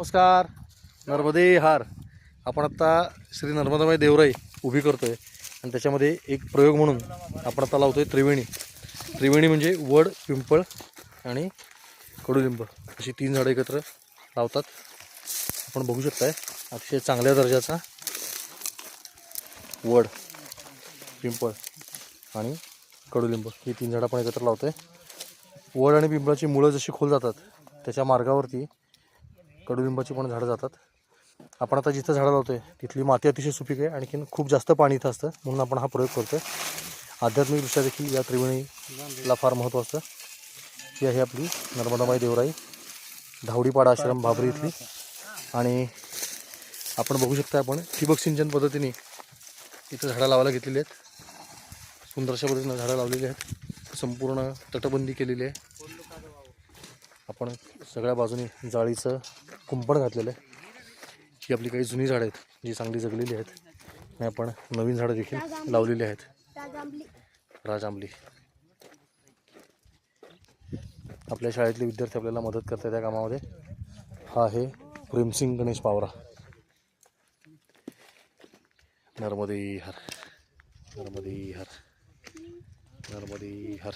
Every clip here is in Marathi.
नमस्कार. नर्मदे हार. आपण आत्ता श्री नर्मदाबाई देवराई उभी करतो आहे आणि त्याच्यामध्ये एक प्रयोग म्हणून आपण आता आहे त्रिवेणी. त्रिवेणी म्हणजे वड पिंपळ आणि कडुलिंब. अशी तीन झाडं एकत्र लावतात. आपण बघू शकताय अतिशय चांगल्या दर्जाचा वड पिंपळ आणि कडुलिंब ही तीन झाडं आपण एकत्र लावतो आहे वड आणि पिंपळाची मुळं जशी खोल जातात त्याच्या मार्गावरती कडुलिंबाची पण झाडं जातात. आपण आता जिथं झाडं लावतोय तिथली माती अतिशय सुपीक आहे आणखीन खूप जास्त पाणी इथं असतं म्हणून आपण हा प्रयोग करतोय. आध्यात्मिकदृष्ट्या देखील या त्रिवेणीला फार महत्त्व असतं. ही आहे आपली नर्मदाबाई देवराई धावडीपाडा आश्रम भाबरी इथली. आणि आपण बघू शकता आपण ठिबक सिंचन पद्धतीने इथं झाडं लावायला घेतलेली आहेत. सुंदर अशा पद्धतीनं झाडं लावलेली आहेत. संपूर्ण तटबंदी केलेली आहे. आपण सगळ्या बाजूनी जाळीचं कुंपण घातलेलं आहे. ही आपली काही जुनी झाडं आहेत जी चांगली जगलेली आहेत. आणि आपण नवीन झाडं देखील लावलेली आहेत. राजांबली. आपल्या शाळेतले विद्यार्थी आपल्याला मदत करतात त्या कामामध्ये. हा आहे प्रेमसिंग गणेश पावरा. नर्मदे हर नर्मदे हर नर्मदे हर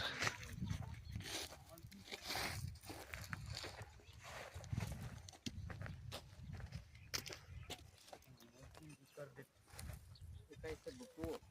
perder. Vou ficar esse.